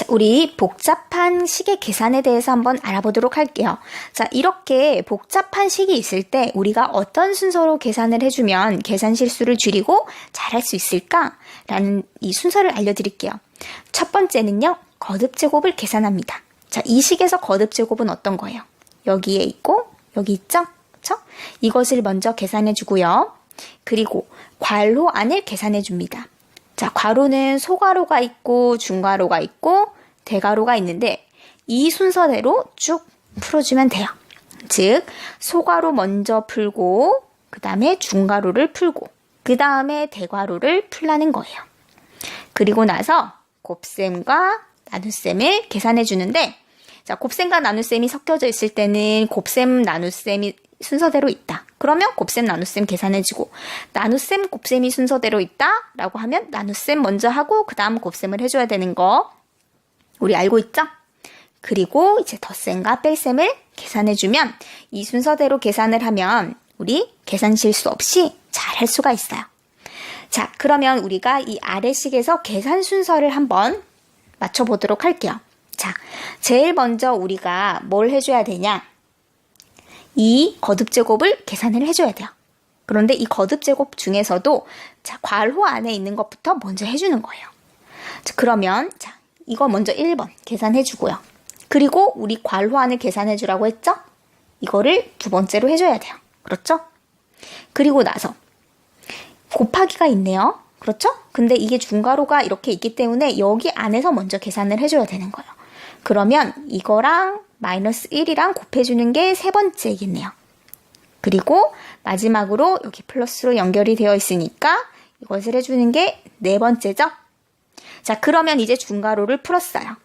자, 우리 복잡한 식의 계산에 대해서 한번 알아보도록 할게요. 자, 이렇게 복잡한 식이 있을 때 우리가 어떤 순서로 계산을 해주면 계산 실수를 줄이고 잘할 수 있을까? 라는 이 순서를 알려드릴게요. 첫 번째는요, 거듭 제곱을 계산합니다. 자, 이 식에서 거듭 제곱은 어떤 거예요? 여기에 있고, 여기 있죠? 그쵸? 이것을 먼저 계산해 주고요. 그리고 괄호 안을 계산해 줍니다. 자, 괄호는 소괄호가 있고 중괄호가 있고 대괄호가 있는데 이 순서대로 쭉 풀어주면 돼요. 즉, 소괄호 먼저 풀고 그 다음에 중괄호를 풀고 그 다음에 대괄호를 풀라는 거예요. 그리고 나서 곱셈과 나눗셈을 계산해 주는데 자, 곱셈과 나눗셈이 섞여져 있을 때는 곱셈, 나눗셈이 순서대로 있다. 그러면 곱셈, 나눗셈 계산해주고 나눗셈, 곱셈이 순서대로 있다라고 하면 나눗셈 먼저 하고 그 다음 곱셈을 해줘야 되는 거 우리 알고 있죠? 그리고 이제 덧셈과 뺄셈을 계산해주면 이 순서대로 계산을 하면 우리 계산 실수 없이 잘 할 수가 있어요. 자, 그러면 우리가 이 아래식에서 계산 순서를 한번 맞춰보도록 할게요. 자, 제일 먼저 우리가 뭘 해줘야 되냐? 이 거듭 제곱을 계산을 해줘야 돼요. 그런데 이 거듭 제곱 중에서도 자, 괄호 안에 있는 것부터 먼저 해주는 거예요. 자, 그러면 자, 이거 먼저 1번 계산해주고요. 그리고 우리 괄호 안을 계산해주라고 했죠? 이거를 두 번째로 해줘야 돼요. 그렇죠? 그리고 나서 곱하기가 있네요. 그렇죠? 근데 이게 중괄호가 이렇게 있기 때문에 여기 안에서 먼저 계산을 해줘야 되는 거예요. 그러면 이거랑 마이너스 1이랑 곱해주는 게 세 번째겠네요. 그리고 마지막으로 여기 플러스로 연결이 되어 있으니까 이것을 해주는 게 네 번째죠. 자, 그러면 이제 중괄호를 풀었어요.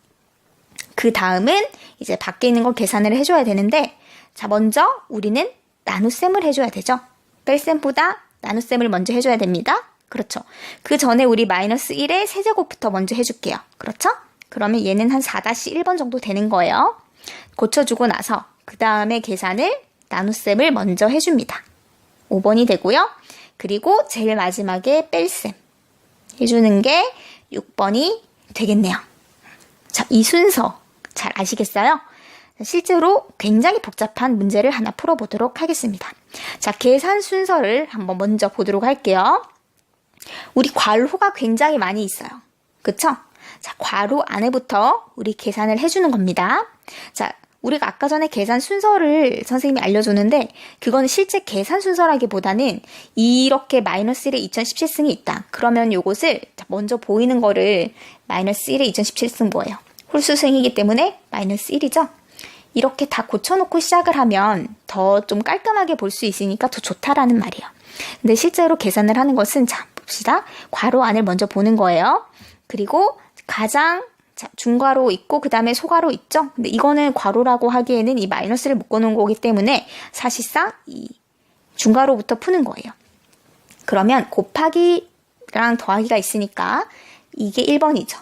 그 다음은 이제 밖에 있는 걸 계산을 해줘야 되는데, 자, 먼저 우리는 나눗셈을 해줘야 되죠. 뺄셈보다 나눗셈을 먼저 해줘야 됩니다. 그렇죠. 그 전에 우리 마이너스 1의 세제곱부터 먼저 해줄게요. 그렇죠? 그러면 얘는 한 4-1번 정도 되는 거예요. 고쳐주고 나서 그 다음에 계산을 나눗셈을 먼저 해줍니다. 5번이 되고요. 그리고 제일 마지막에 뺄셈 해주는 게 6번이 되겠네요. 자, 이 순서 잘 아시겠어요? 실제로 굉장히 복잡한 문제를 하나 풀어보도록 하겠습니다. 자, 계산 순서를 한번 먼저 보도록 할게요. 우리 괄호가 굉장히 많이 있어요. 그쵸? 자, 괄호 안에부터 우리 계산을 해주는 겁니다. 자, 우리가 아까 전에 계산 순서를 선생님이 알려줬는데 그거는 실제 계산 순서라기보다는 이렇게 마이너스 1에 2017승이 있다. 그러면 요것을 먼저 보이는 거를 마이너스 1에 2017승 뭐예요? 홀수승이기 때문에 마이너스 1이죠? 이렇게 다 고쳐놓고 시작을 하면 더 좀 깔끔하게 볼 수 있으니까 더 좋다라는 말이에요. 근데 실제로 계산을 하는 것은 자 봅시다. 괄호 안을 먼저 보는 거예요. 그리고 가장 자, 중괄호 있고 그 다음에 소괄호 있죠? 근데 이거는 괄호라고 하기에는 이 마이너스를 묶어놓은 거기 때문에 사실상 이 중괄호부터 푸는 거예요. 그러면 곱하기랑 더하기가 있으니까 이게 1번이죠.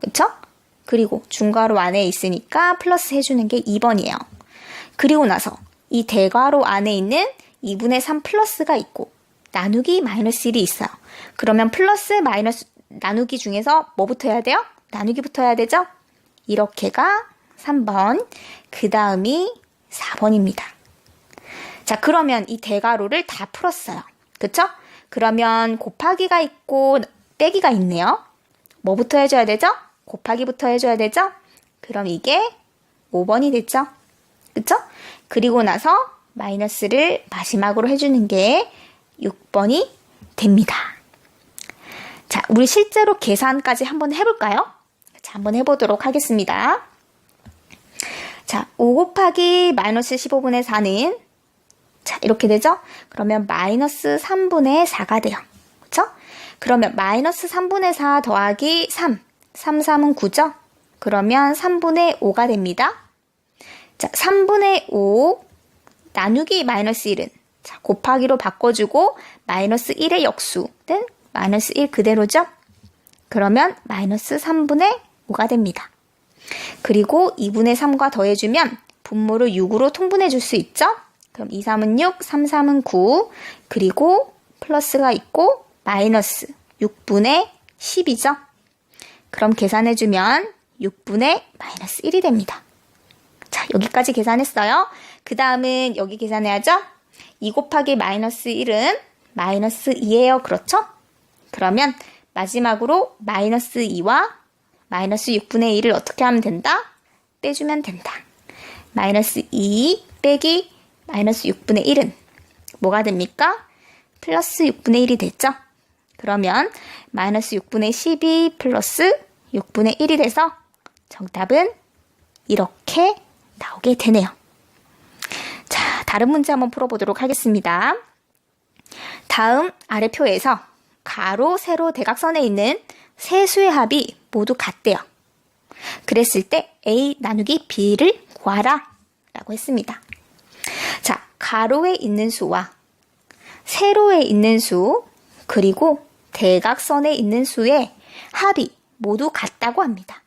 그쵸? 그리고 중괄호 안에 있으니까 플러스 해주는 게 2번이에요. 그리고 나서 이 대괄호 안에 있는 2분의 3 플러스가 있고 나누기 마이너스 1이 있어요. 그러면 플러스 마이너스 나누기 중에서 뭐부터 해야 돼요? 나누기부터 해야 되죠? 이렇게가 3번, 그 다음이 4번입니다. 자, 그러면 이 대괄호를 다 풀었어요. 그쵸? 그러면 곱하기가 있고 빼기가 있네요. 뭐부터 해줘야 되죠? 곱하기부터 해줘야 되죠? 그럼 이게 5번이 됐죠? 그쵸? 그리고 나서 마이너스를 마지막으로 해주는 게 6번이 됩니다. 자, 우리 실제로 계산까지 한번 해볼까요? 자, 한번 해보도록 하겠습니다. 자, 5 곱하기 마이너스 15분의 4는 자, 이렇게 되죠? 그러면 마이너스 3분의 4가 돼요. 그쵸? 그러면 마이너스 3분의 4 더하기 3. 3, 3은 9죠? 그러면 3분의 5가 됩니다. 자, 3분의 5 나누기 마이너스 1은 자, 곱하기로 바꿔주고 마이너스 1의 역수는 마이너스 1 그대로죠? 그러면 마이너스 3분의 5가 됩니다. 그리고 2분의 3과 더해주면 분모를 6으로 통분해 줄 수 있죠? 그럼 2, 3은 6, 3, 3은 9, 그리고 플러스가 있고 마이너스 6분의 10이죠? 그럼 계산해 주면 6분의 마이너스 1이 됩니다. 자, 여기까지 계산했어요. 그 다음은 여기 계산해야죠? 2 곱하기 마이너스 1은 마이너스 2예요. 그렇죠? 그러면 마지막으로 마이너스 2와 마이너스 6분의 1을 어떻게 하면 된다? 빼주면 된다. 마이너스 2 빼기 마이너스 6분의 1은 뭐가 됩니까? 플러스 6분의 1이 됐죠? 그러면 마이너스 6분의 12 플러스 6분의 1이 돼서 정답은 이렇게 나오게 되네요. 자, 다른 문제 한번 풀어보도록 하겠습니다. 다음 아래 표에서 가로, 세로, 대각선에 있는 세 수의 합이 모두 같대요. 그랬을 때 A 나누기 B를 구하라 라고 했습니다. 자, 가로에 있는 수와 세로에 있는 수, 그리고 대각선에 있는 수의 합이 모두 같다고 합니다.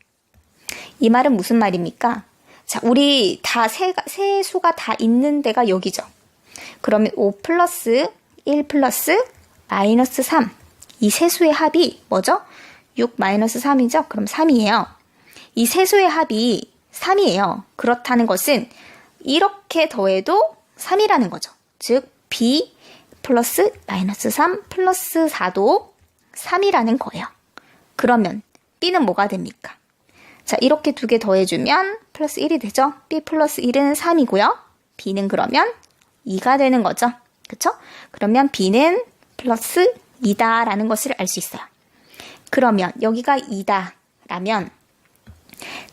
이 말은 무슨 말입니까? 자, 우리 다 세, 세 수가 다 있는 데가 여기죠. 그러면 5 플러스 1 플러스 마이너스 3. 이 세 수의 합이 뭐죠? 6 마이너스 3이죠? 그럼 3이에요. 이 세 수의 합이 3이에요. 그렇다는 것은 이렇게 더해도 3이라는 거죠. 즉, B 플러스 마이너스 3 플러스 4도 3이라는 거예요. 그러면 B는 뭐가 됩니까? 자, 이렇게 두 개 더해주면 플러스 1이 되죠? B 플러스 1은 3이고요. B는 그러면 2가 되는 거죠. 그쵸? 그러면 B는 플러스 2다라는 것을 알 수 있어요. 그러면 여기가 2다 라면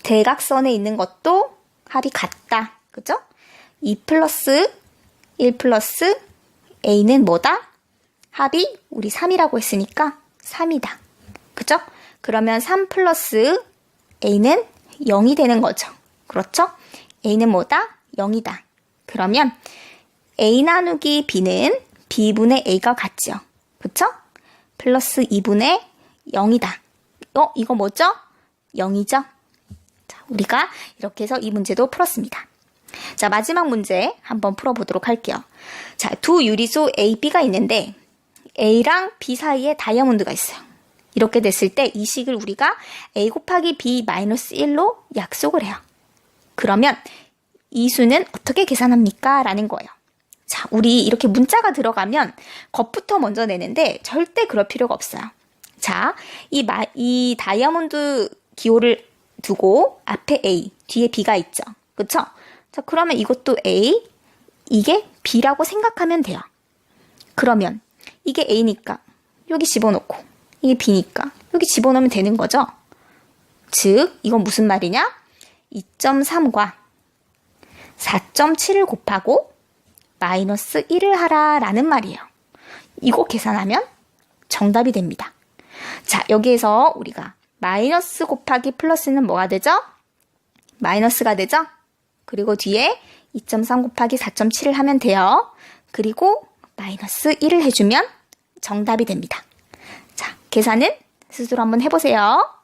대각선에 있는 것도 합이 같다. 그죠? 2 플러스 1 플러스 A는 뭐다? 합이 우리 3이라고 했으니까 3이다. 그죠? 그러면 3 플러스 A는 0이 되는 거죠. 그렇죠? A는 뭐다? 0이다. 그러면 A 나누기 B는 B분의 A가 같죠. 그쵸? 플러스 2분의 0이다. 어, 이거 뭐죠? 0이죠? 자, 우리가 이렇게 해서 이 문제도 풀었습니다. 자, 마지막 문제 한번 풀어보도록 할게요. 자, 두 유리수 A, B가 있는데 A랑 B 사이에 다이아몬드가 있어요. 이렇게 됐을 때 이 식을 우리가 A 곱하기 B 마이너스 1로 약속을 해요. 그러면 이 수는 어떻게 계산합니까? 라는 거예요. 자, 우리 이렇게 문자가 들어가면 겉부터 먼저 내는데 절대 그럴 필요가 없어요. 자, 이, 마, 이 다이아몬드 기호를 두고 앞에 A, 뒤에 B가 있죠. 그쵸? 자, 그러면 이것도 A, 이게 B라고 생각하면 돼요. 그러면 이게 A니까 여기 집어넣고 이게 B니까 여기 집어넣으면 되는 거죠. 즉, 이건 무슨 말이냐? 2.3과 4.7을 곱하고 마이너스 1을 하라 라는 말이에요. 이거 계산하면 정답이 됩니다. 자, 여기에서 우리가 마이너스 곱하기 플러스는 뭐가 되죠? 마이너스가 되죠? 그리고 뒤에 2.3 곱하기 4.7을 하면 돼요. 그리고 마이너스 1을 해주면 정답이 됩니다. 자, 계산은 스스로 한번 해보세요.